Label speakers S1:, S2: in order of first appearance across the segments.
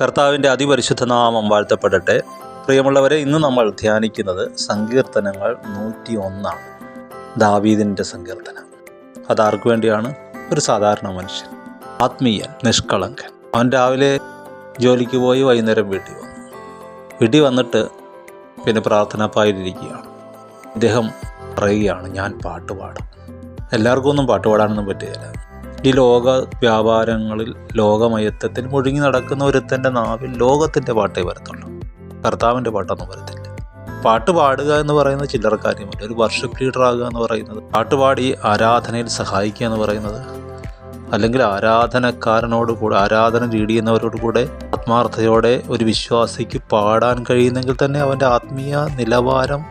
S1: കർത്താവിന്റെ അതിപരിശുദ്ധ നാമം വാഴ്ത്തപ്പെടട്ടെ. പ്രിയമുള്ളവരെ ഇന്ന് നമ്മൾ ധ്യാനിക്കുന്നത് സങ്കീർത്തനങ്ങൾ നൂറ്റി ഒന്നാണ് ദാവീദിന്റെ സങ്കീർത്തനം. അതാർക്കു വേണ്ടിയാണ്? ഒരു സാധാരണ മനുഷ്യൻ. ആത്മീയൻ നിഷ്കളങ്കൻ. അവൻ രാവിലെ ജോലിക്ക് പോയി വൈകുന്നേരം വീട്ടിൽ വന്നു. വീട്ടിൽ വന്നിട്ട് പിന്നെ പ്രാർത്ഥനാപ്പായിലിരിക്കുകയാണ് അദ്ദേഹം പറയുകയാണ് ഞാൻ പാട്ട് പാടും. എല്ലാവർക്കും ഒന്നും പാട്ട് പാടാനൊന്നും പറ്റുകയില്ല. ഈ ലോക വ്യാപാരങ്ങളിൽ ലോകമയത്വത്തിൽ മുഴുകി നടക്കുന്ന ഒരുത്തന്റെ നാവിൽ ലോകത്തിന്റെ പാട്ടേ വരത്തുള്ളൂ. കർത്താവിന്റെ പാട്ടൊന്നും വരത്തില്ല. പാട്ട് പാടുക എന്ന് പറയുന്നത് ചില്ലറ കാര്യമല്ല. ഒരു വർഷിപ്പ് ലീഡർ ആകുക എന്ന് പറയുന്നത് പാട്ടുപാടി ആരാധനയിൽ സഹായിക്കുക എന്ന് പറയുന്നത് അല്ലെങ്കിൽ ആരാധനക്കാരനോട് കൂടെ ആരാധന ലീഡ് ചെയ്യുന്നവരോട് കൂടെ ആത്മാർത്ഥയോടെ ഒരു വിശ്വാസിക്ക് പാടാൻ കഴിയുന്നെങ്കിൽ തന്നെ അവന്റെ ആത്മീയ നിലവാരം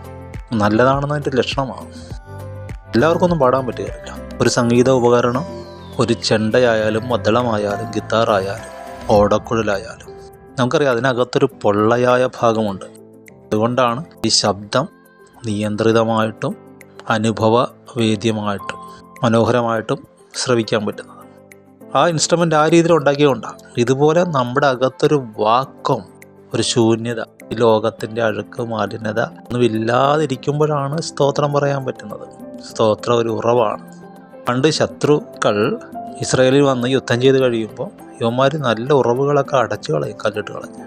S1: നല്ലതാണെന്നതിന്റെ ലക്ഷണമാണ് എല്ലാവർക്കും ഒന്നും പാടാൻ പറ്റുകയില്ല. ഒരു സംഗീത ഉപകരണം ഒരു ചെണ്ടയായാലും മദ്ദളമായാലും ഗിത്താറായാലും ഓടക്കുഴലായാലും. നമുക്കറിയാം അതിനകത്തൊരു പൊള്ളയായ ഭാഗമുണ്ട്. അതുകൊണ്ടാണ് ഈ ശബ്ദം നിയന്ത്രിതമായിട്ടും അനുഭവവേദ്യമായിട്ടും മനോഹരമായിട്ടും ശ്രവിക്കാൻ പറ്റുന്നത്. ആ ഇൻസ്ട്രുമെന്റ് ആ രീതിയിൽ ഉണ്ടാക്കിയതുകൊണ്ടാണ്. ഇതുപോലെ നമ്മുടെ അകത്തൊരു വാക്കം ഒരു ശൂന്യത ഈ ലോകത്തിന്റെ അഴുക്ക് മാലിന്യത ഒന്നും ഇല്ലാതിരിക്കുമ്പോഴാണ് സ്തോത്രം പറയാൻ പറ്റുന്നത്. സ്തോത്രം ഒരു ഉറവാണ്. പണ്ട് ശത്രുക്കൾ ഇസ്രായേലിൽ വന്ന് യുദ്ധം ചെയ്ത് കഴിയുമ്പോൾ ഇവന്മാർ നല്ല ഉറവുകളൊക്കെ അടച്ചു കളയും കല്ലിട്ട് കളഞ്ഞ്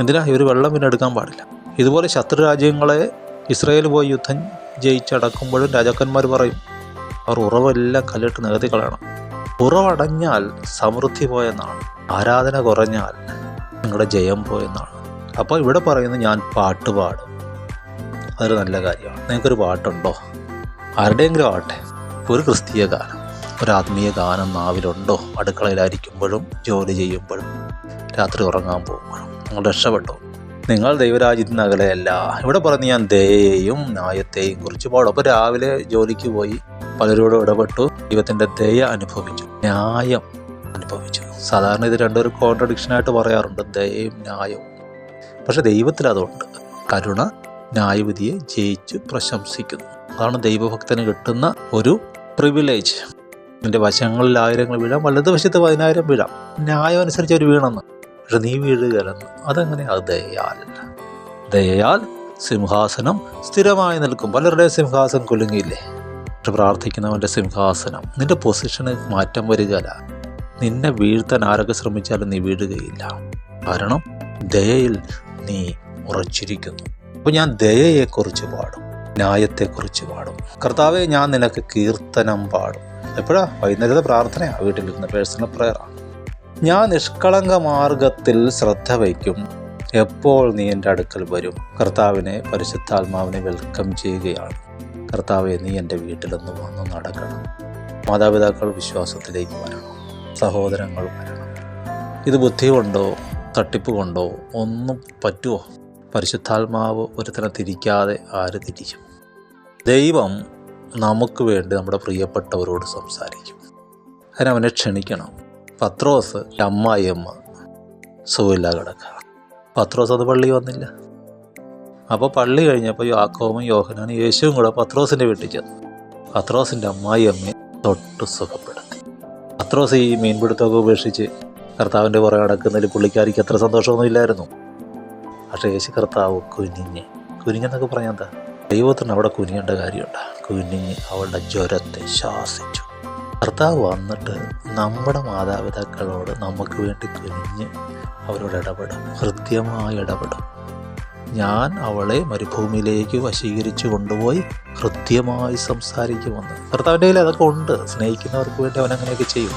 S1: എന്തിനാ? ഇവർ വെള്ളം പിന്നെ എടുക്കാൻ പാടില്ല. ഇതുപോലെ ശത്രു രാജ്യങ്ങളെ ഇസ്രായേൽ പോയി യുദ്ധം ജയിച്ചടക്കുമ്പോഴും രാജാക്കന്മാർ പറയും അവർ ഉറവെല്ലാം കല്ലിട്ട് നികത്തി കളയണം. ഉറവടഞ്ഞാൽ സമൃദ്ധി പോയെന്നാണ്. ആരാധന കുറഞ്ഞാൽ നിങ്ങളുടെ ജയം പോയെന്നാണ്. അപ്പോൾ ഇവിടെ പറയുന്നത് ഞാൻ പാട്ട് പാടും. അതൊരു നല്ല കാര്യമാണ്. നിങ്ങൾക്കൊരു പാട്ടുണ്ടോ? ആരുടെയെങ്കിലും ആവട്ടെ. ഒരു ക്രിസ്തീയ ഗാനം. ഒരു ആത്മീയ ഗാനം നാവിലുണ്ടോ? അടുക്കളയിലായിരിക്കുമ്പോഴും ജോലി ചെയ്യുമ്പോഴും രാത്രി ഉറങ്ങാൻ പോകുമ്പോഴും. നിങ്ങൾ രക്ഷപ്പെട്ടോ? നിങ്ങൾ ദൈവരാജ്യത്തിന് അകലെയല്ല ഇവിടെ പറഞ്ഞ് ഞാൻ ദയയെയും ന്യായത്തെയും കുറിച്ച് പാടും. അപ്പോൾ രാവിലെ ജോലിക്ക് പോയി പലരോടും ഇടപെട്ടു. ദൈവത്തിന്റെ ദയ അനുഭവിച്ചു. ന്യായം അനുഭവിച്ചു. സാധാരണ ഇത് രണ്ടൊരു കോൺട്രഡിക്ഷനായിട്ട് പറയാറുണ്ട്. ദയയും ന്യായവും. പക്ഷെ ദൈവത്തിൽ അതുണ്ട്. കരുണ ന്യായവിധിയെ ജയിച്ച് പ്രശംസിക്കുന്നു. അതാണ് ദൈവഭക്തന് കിട്ടുന്ന ഒരു പ്രിവിലേജ് എന്റെ വശങ്ങളിൽ ആയിരങ്ങൾ വീഴാം വലതുവശത്ത് പതിനായിരം വീഴാം. ന്യായം അനുസരിച്ച് അവർ വീണെന്ന്. പക്ഷെ നീ വീഴുകയല്ലെന്ന്. അതെങ്ങനെ അത് ദയയാൽ. സിംഹാസനം സ്ഥിരമായി നിൽക്കും. പലരുടെ സിംഹാസനം കുലുങ്ങിയില്ലേ? പക്ഷെ പ്രാർത്ഥിക്കുന്നവന്റെ സിംഹാസനം. നിന്റെ പൊസിഷന് മാറ്റം വരികയല്ല. നിന്നെ വീഴ്ത്താൻ ആരൊക്കെ ശ്രമിച്ചാലും നീ വീഴുകയില്ല. കാരണം ദയയിൽ നീ ഉറച്ചിരിക്കുന്നു. അപ്പോൾ ഞാൻ ദയയെക്കുറിച്ച് പാടും. ന്യായത്തെക്കുറിച്ച് പാടും. കർത്താവെ ഞാൻ നിനക്ക് കീർത്തനം പാടും. എപ്പോഴാ? വൈകുന്നേരത്തെ പ്രാർത്ഥനയാണ് വീട്ടിലിരുന്ന് പേഴ്സണൽ പ്രയറാണ് ഞാൻ നിഷ്കളങ്ക മാർഗത്തിൽ ശ്രദ്ധ വയ്ക്കും. എപ്പോൾ നീ എന്റെ അടുക്കൽ വരും? കർത്താവിനെ പരിശുദ്ധാത്മാവിനെ വെൽക്കം ചെയ്യുകയാണ്. കർത്താവെ നീ എന്റെ വീട്ടിലൊന്ന് വന്ന് നടക്കണം. മാതാപിതാക്കൾ വിശ്വാസത്തിലേക്ക് വരണം. സഹോദരങ്ങൾ വരണം. ഇത് ബുദ്ധി കൊണ്ടോ തട്ടിപ്പ് കൊണ്ടോ ഒന്നും പറ്റുമോ പരിശുദ്ധാത്മാവ് ഒരുത്തനെ തിരിക്കാതെ ആര് തിരിക്കും ദൈവം നമുക്ക് വേണ്ടി നമ്മുടെ പ്രിയപ്പെട്ടവരോട് സംസാരിക്കും. അതിനവനെ ക്ഷണിക്കണം. പത്രോസ് അമ്മായിയമ്മ സുഖമില്ല കിടക്കുക പത്രോസ് അത് പള്ളി വന്നില്ല. അപ്പോൾ പള്ളി കഴിഞ്ഞപ്പോൾ യാക്കോവും യോഹനാനും യേശുവും കൂടെ പത്രോസിന്റെ വീട്ടിൽ ചെന്നു. പത്രോസിന്റെ അമ്മായിയമ്മയെ തൊട്ട് സുഖപ്പെടുത്തി. പത്രോസ് ഈ മീൻപിടുത്തമൊക്കെ ഉപേക്ഷിച്ച് കർത്താവിന്റെ പുറകെ നടക്കുന്നതിൽ പുള്ളിക്കാരിക്ക് അത്ര സന്തോഷമൊന്നും ഇല്ലായിരുന്നു. പക്ഷേ യേശു കർത്താവ് കുനിഞ്ഞ്. കുനിഞ്ഞെന്നൊക്കെ പറഞ്ഞാൽ എന്താ? ദൈവത്തിന് അവിടെ കുനിയേണ്ട കാര്യമുണ്ട്. കുനിഞ്ഞ് അവളുടെ ജ്വരത്തെ ശാസിച്ചു കർത്താവ് വന്നിട്ട് നമ്മുടെ മാതാപിതാക്കളോട് നമുക്ക് വേണ്ടി കുനിഞ്ഞ് അവരോട് ഇടപെടും. ഹൃദ്യമായി ഇടപെടും. ഞാൻ അവളെ മരുഭൂമിയിലേക്ക് വശീകരിച്ചു കൊണ്ടുപോയി ഹൃദ്യമായി സംസാരിക്കുമെന്ന്. ഭർത്താവിന്റെ കയ്യിൽ അതൊക്കെ ഉണ്ട്. സ്നേഹിക്കുന്നവർക്ക് വേണ്ടി അവൻ അങ്ങനെയൊക്കെ ചെയ്യും.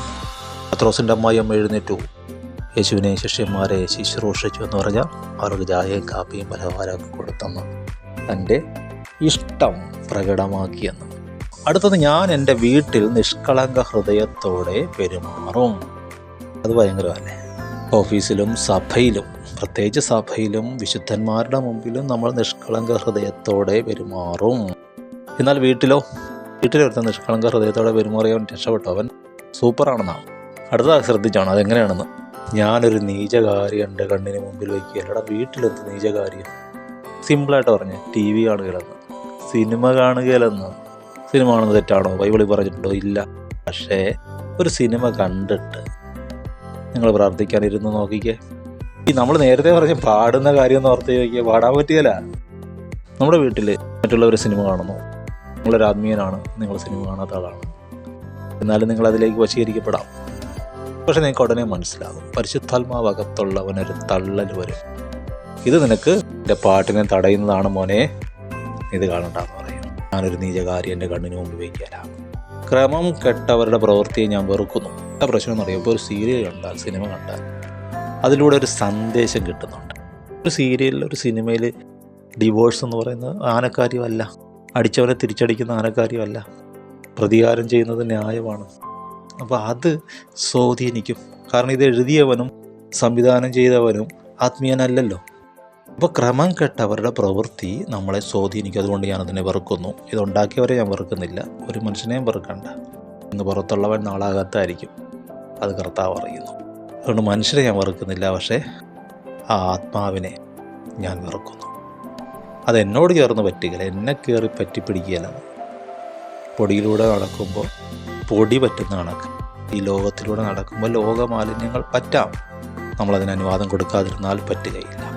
S1: പത്രോസിന്റെ അമ്മായി അമ്മ എഴുന്നേറ്റു. യേശുവിനെ ശിഷ്യന്മാരെ ശുശ്രൂഷിച്ചു എന്ന് പറഞ്ഞാൽ അവർക്ക് ചായയും കാപ്പിയും പലഹാരമൊക്കെ കൊടുത്തെന്ന്. തന്റെ ഇഷ്ടം പ്രകടമാക്കിയെന്ന്. അടുത്തത് ഞാൻ എന്റെ വീട്ടിൽ നിഷ്കളങ്ക ഹൃദയത്തോടെ പെരുമാറും. അത് ഭയങ്കരമല്ലേ? ഓഫീസിലും സഭയിലും പ്രത്യേകിച്ച് സഭയിലും വിശുദ്ധന്മാരുടെ മുമ്പിലും നമ്മൾ നിഷ്കളങ്ക ഹൃദയത്തോടെ പെരുമാറും. എന്നാൽ വീട്ടിലോ? വീട്ടിലൊരുത്ത നിഷ്കളങ്ക ഹൃദയത്തോടെ പെരുമാറിയവൻ രക്ഷപ്പെട്ടു അവൻ സൂപ്പറാണെന്നാണ് അടുത്ത ശ്രദ്ധിച്ചാണ് അതെങ്ങനെയാണെന്ന്? ഞാനൊരു നീചകാരി എന്റെ കണ്ണിന് മുമ്പിൽ വയ്ക്കുക അല്ലടാ വീട്ടിലെന്ത് നീചകാര്യം? സിമ്പിളായിട്ട് പറഞ്ഞ് ടി വി കാണുകയില്ലെന്ന്. സിനിമ കാണുകയില്ലെന്ന്. സിനിമ കാണുന്നത് തെറ്റാണോ? ബൈബിളിൽ പറഞ്ഞിട്ടുണ്ടോ? ഇല്ല. പക്ഷേ ഒരു സിനിമ കണ്ടിട്ട് നിങ്ങൾ പ്രാർത്ഥിക്കാനിരുന്ന് നോക്കിക്കേ. ഈ നമ്മൾ നേരത്തെ പറഞ്ഞ പാടുന്ന കാര്യം എന്ന് ഓർത്ത് ചോദിക്കുക പാടാൻ പറ്റിയല്ല. നമ്മുടെ വീട്ടിൽ മറ്റുള്ളവർ സിനിമ കാണുന്നു. നിങ്ങളൊരു ആത്മീയനാണ്. നിങ്ങൾ സിനിമ കാണാത്ത ആളാണ്. എന്നാലും നിങ്ങൾ അതിലേക്ക് വശീകരിക്കപ്പെടാം. പക്ഷെ നിങ്ങൾക്ക് ഉടനെ മനസ്സിലാകും. പരിശുദ്ധാത്മാവകത്തുള്ളവനൊരു തള്ളൽ വരും. ഇത് നിനക്ക് എന്റെ പാട്ടിനെ തടയുന്നതാണ് മോനെ. ഇത് കാണണ്ടെന്ന് പറയുന്നു ഞാനൊരു നീചകാരി എന്റെ കണ്ണിന് മുമ്പ് വയ്ക്കാനാണ് ക്രമം കെട്ടവരുടെ പ്രവൃത്തിയെ ഞാൻ വെറുക്കുന്നു. എന്താ പ്രശ്നം എന്നറിയാം? ഇപ്പോൾ ഒരു സീരിയൽ കണ്ടാൽ സിനിമ കണ്ടാൽ അതിലൂടെ ഒരു സന്ദേശം കിട്ടുന്നുണ്ട്. ഒരു സീരിയലിൽ ഒരു സിനിമയിൽ ഡിവോഴ്സ് എന്ന് പറയുന്നത് ആനക്കാര്യമല്ല. അടിച്ചവനെ തിരിച്ചടിക്കുന്ന ആനക്കാര്യമല്ല. പ്രതികാരം ചെയ്യുന്നത് ന്യായമാണ്. അപ്പോൾ അത് സ്വാധീനിക്കും. കാരണം ഇത് എഴുതിയവനും സംവിധാനം ചെയ്തവനും ആത്മീയനല്ലല്ലോ. അപ്പോൾ ക്രമം കെട്ടവരുടെ പ്രവൃത്തി നമ്മളെ സ്വാധീനിക്കും. അതുകൊണ്ട് ഞാൻ അതിനെ വെറുക്കുന്നു. ഇതുണ്ടാക്കിയവരെ ഞാൻ വെറുക്കുന്നില്ല. ഒരു മനുഷ്യനെയും വെറുക്കണ്ട. ഇന്ന് പുറത്തുള്ളവൻ നാളാകത്തായിരിക്കും. അത് കർത്താവ് അറിയുന്നു. അതുകൊണ്ട് മനുഷ്യരെ ഞാൻ വെറുക്കുന്നില്ല. പക്ഷേ ആ ആത്മാവിനെ ഞാൻ വെറുക്കുന്നു. അതെന്നോട് ചേർന്ന് പറ്റുകയില്ല. എന്നെ കയറി പറ്റി പിടിക്കുകയില്ല പൊടിയിലൂടെ നടക്കുമ്പോൾ പൊടി പറ്റുന്ന കണക്ക്. ഈ ലോകത്തിലൂടെ നടക്കുമ്പോൾ ലോകമാലിന്യങ്ങൾ പറ്റാം. നമ്മളതിന് അനുവാദം കൊടുക്കാതിരുന്നാൽ പറ്റുകയില്ല.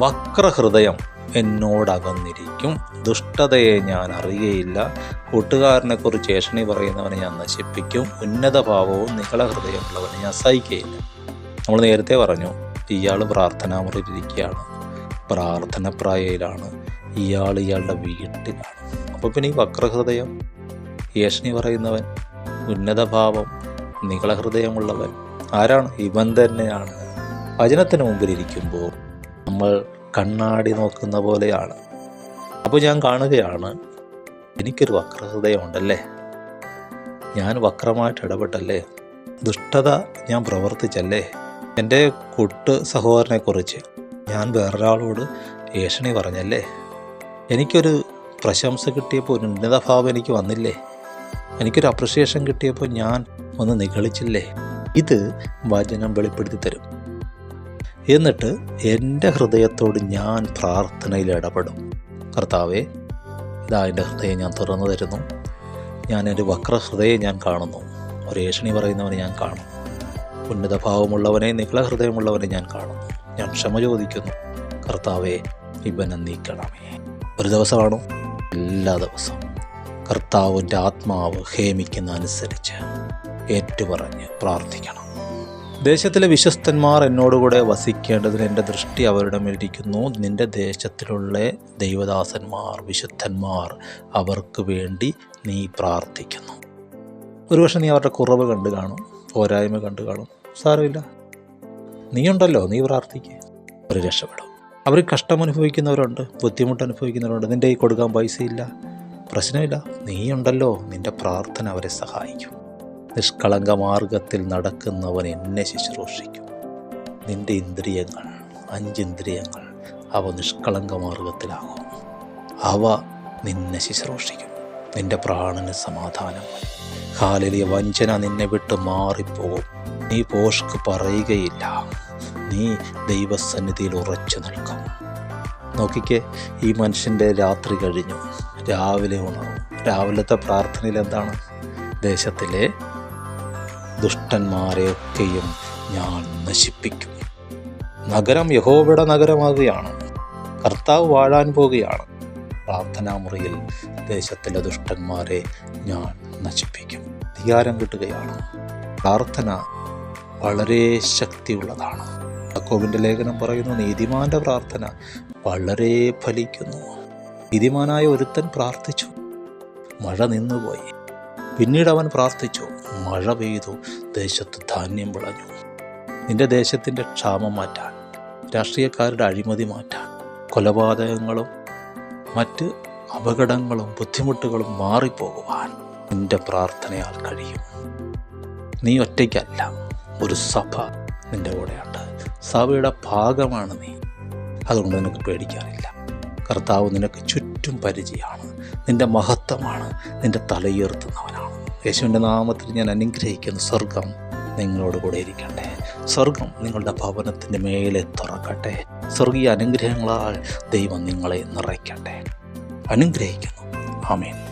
S1: വക്രഹൃദയം എന്നോടകന്നിരിക്കും. ദുഷ്ടതയെ ഞാൻ അറിയയില്ല. കൂട്ടുകാരനെ കുറിച്ച് ഏഷണി പറയുന്നവനെ ഞാൻ നശിപ്പിക്കും. ഉന്നത ഭാവവും നികള ഹൃദയമുള്ളവനെ ഞാൻ സഹിക്കുകയില്ല നമ്മൾ നേരത്തെ പറഞ്ഞു ഇയാൾ പ്രാർത്ഥനാമുറിയിലിരിക്കുകയാണ്. പ്രാർത്ഥനപ്രായയിലാണ്. ഇയാൾ ഇയാളുടെ വീട്ടിലാണ്. അപ്പോൾ പിന്നെ ഈ വക്രഹൃദയം ഏഷണി പറയുന്നവൻ ഉന്നതഭാവം നികളഹൃദയമുള്ളവൻ ആരാണ്? ഇവൻ തന്നെയാണ്. വചനത്തിന് മുമ്പിലിരിക്കുമ്പോൾ നമ്മൾ കണ്ണാടി നോക്കുന്ന പോലെയാണ്. അപ്പോൾ ഞാൻ കാണുകയാണ്. എനിക്കൊരു വക്രഹൃദയമുണ്ടല്ലേ? ഞാൻ വക്രമായിട്ട് ഇടപെട്ടല്ലേ? ദുഷ്ടത ഞാൻ പ്രവർത്തിച്ചല്ലേ? എന്റെ കൊട്ട് സഹോദരനെക്കുറിച്ച് ഞാൻ വേറൊരാളോട് ഏഷണി പറഞ്ഞല്ലേ? എനിക്കൊരു പ്രശംസ കിട്ടിയപ്പോൾ ഒരു ഉന്നതഭാവം എനിക്ക് വന്നില്ലേ? എനിക്കൊരു അപ്രിസിയേഷൻ കിട്ടിയപ്പോൾ ഞാൻ ഒന്ന് നിഗളിച്ചില്ലേ? ഇത് വചനം വെളിപ്പെടുത്തി തരും. എന്നിട്ട് എന്റെ ഹൃദയത്തോട് ഞാൻ പ്രാർത്ഥനയിൽ ഇടപെടും. കർത്താവെ ഇതാ എന്റെ ഹൃദയം ഞാൻ തുറന്നു തരുന്നു. ഞാൻ എന്റെ വക്രഹൃദയം ഞാൻ കാണുന്നു. ഒരു ഏഷണി പറയുന്നവനെ ഞാൻ കാണുന്നു ഉന്നതഭാവമുള്ളവനെ നികള ഹൃദയമുള്ളവനെ ഞാൻ കാണുന്നു. ഞാൻ ക്ഷമ ചോദിക്കുന്നു. കർത്താവെ ഇവനെ നീക്കണമേ. ഒരു ദിവസമാണോ? എല്ലാ ദിവസവും. കർത്താവിന്റെ ആത്മാവ് ഹേമിക്കുന്ന അനുസരിച്ച് ഏറ്റുപറഞ്ഞ് പ്രാർത്ഥിക്കണം. ദേശത്തിലെ വിശ്വസ്തന്മാർ എന്നോടുകൂടെ വസിക്കേണ്ടതിന് എന്റെ ദൃഷ്ടി അവരുടെ മേലിരിക്കുന്നു. നിന്റെ ദേശത്തിലുള്ള ദൈവദാസന്മാർ വിശുദ്ധന്മാർ അവർക്ക് വേണ്ടി നീ പ്രാർത്ഥിക്കുന്നു. ഒരുപക്ഷെ നീ അവരുടെ കുറവ് കണ്ടു കാണും പോരായ്മ കണ്ടു കാണും. സാരമില്ല. നീയുണ്ടല്ലോ നീ പ്രാർത്ഥിക്കുക ഒരു രക്ഷപ്പെടും. അവർ കഷ്ടം അനുഭവിക്കുന്നവരുണ്ട് ബുദ്ധിമുട്ട് അനുഭവിക്കുന്നവരുണ്ട് നിന്റെ ഈ കൊടുക്കാൻ പൈസയില്ല പ്രശ്നമില്ല. നീയുണ്ടല്ലോ നിന്റെ പ്രാർത്ഥന അവരെ സഹായിക്കും. നിഷ്കളങ്ക മാർഗത്തിൽ നടക്കുന്നവൻ എന്നെ ശുശ്രൂഷിക്കും. നിന്റെ ഇന്ദ്രിയങ്ങൾ അഞ്ചിന്ദ്രിയങ്ങൾ അവ നിഷ്കളങ്ക മാർഗത്തിലാകും അവ നിന്നെ ശുശ്രൂഷിക്കും. നിന്റെ പ്രാണന് സമാധാനം കാലിലെ വഞ്ചന നിന്നെ വിട്ട് മാറിപ്പോകും. നീ പോഷ്ക്ക് പറയുകയില്ല. നീ ദൈവസന്നിധിയിൽ ഉറച്ചു നിൽക്കും. നോക്കിക്കേ ഈ മനുഷ്യന്റെ രാത്രി കഴിഞ്ഞു. രാവിലെ ഉണർന്നു. രാവിലത്തെ പ്രാർത്ഥനയിൽ എന്താണ്? ദേശത്തിലെ ദുഷ്ടന്മാരെയൊക്കെയും ഞാൻ നശിപ്പിക്കും. നഗരം യഹോവയുടെ നഗരമാകുകയാണ്. കർത്താവ് വാഴാൻ പോവുകയാണ്. പ്രാർത്ഥനാമുറിയിൽ ദേശത്തിലെ ദുഷ്ടന്മാരെ ഞാൻ നശിപ്പിക്കും. അധികാരം കിട്ടുകയാണ്. പ്രാർത്ഥന വളരെ ശക്തിയുള്ളതാണ്. യാക്കോബിന്റെ ലേഖനം പറയുന്നു നീതിമാന്റെ പ്രാർത്ഥന വളരെ ഫലിക്കുന്നു. നീതിമാനായ ഒരുത്തൻ പ്രാർത്ഥിച്ചു. മഴ നിന്നുപോയി. പിന്നീട് അവൻ പ്രാർത്ഥിച്ചു മഴ പെയ്തു ദേശത്ത് ധാന്യം വിളഞ്ഞു. നിന്റെ ദേശത്തിന്റെ ക്ഷാമം മാറ്റാൻ രാഷ്ട്രീയക്കാരുടെ അഴിമതി മാറ്റാൻ കൊലപാതകങ്ങളും മറ്റ് അപകടങ്ങളും ബുദ്ധിമുട്ടുകളും മാറിപ്പോകുവാൻ നിന്റെ പ്രാർത്ഥനയാൽ കഴിയും. നീ ഒറ്റയ്ക്കല്ല ഒരു സഭ നിന്റെ കൂടെയുണ്ട്. സഭയുടെ ഭാഗമാണ് നീ. അതുകൊണ്ട് നിനക്ക് പേടിക്കാനില്ല. കർത്താവ് നിനക്ക് ചുറ്റും പരിചയമാണ്. നിന്റെ മഹത്വമാണ്. നിന്റെ തലയുയർത്തുന്നവനാണ്. യേശുവിന്റെ നാമത്തിൽ ഞാൻ അനുഗ്രഹിക്കുന്ന. സ്വർഗം നിങ്ങളോട് കൂടെ ഇരിക്കട്ടെ. സ്വർഗം നിങ്ങളുടെ ഭവനത്തിന്റെ മേലെ തുറക്കട്ടെ. സ്വർഗീയ അനുഗ്രഹങ്ങളാൽ ദൈവം നിങ്ങളെ നിറയ്ക്കട്ടെ. അനുഗ്രഹിക്കുന്നു. ആമേൻ.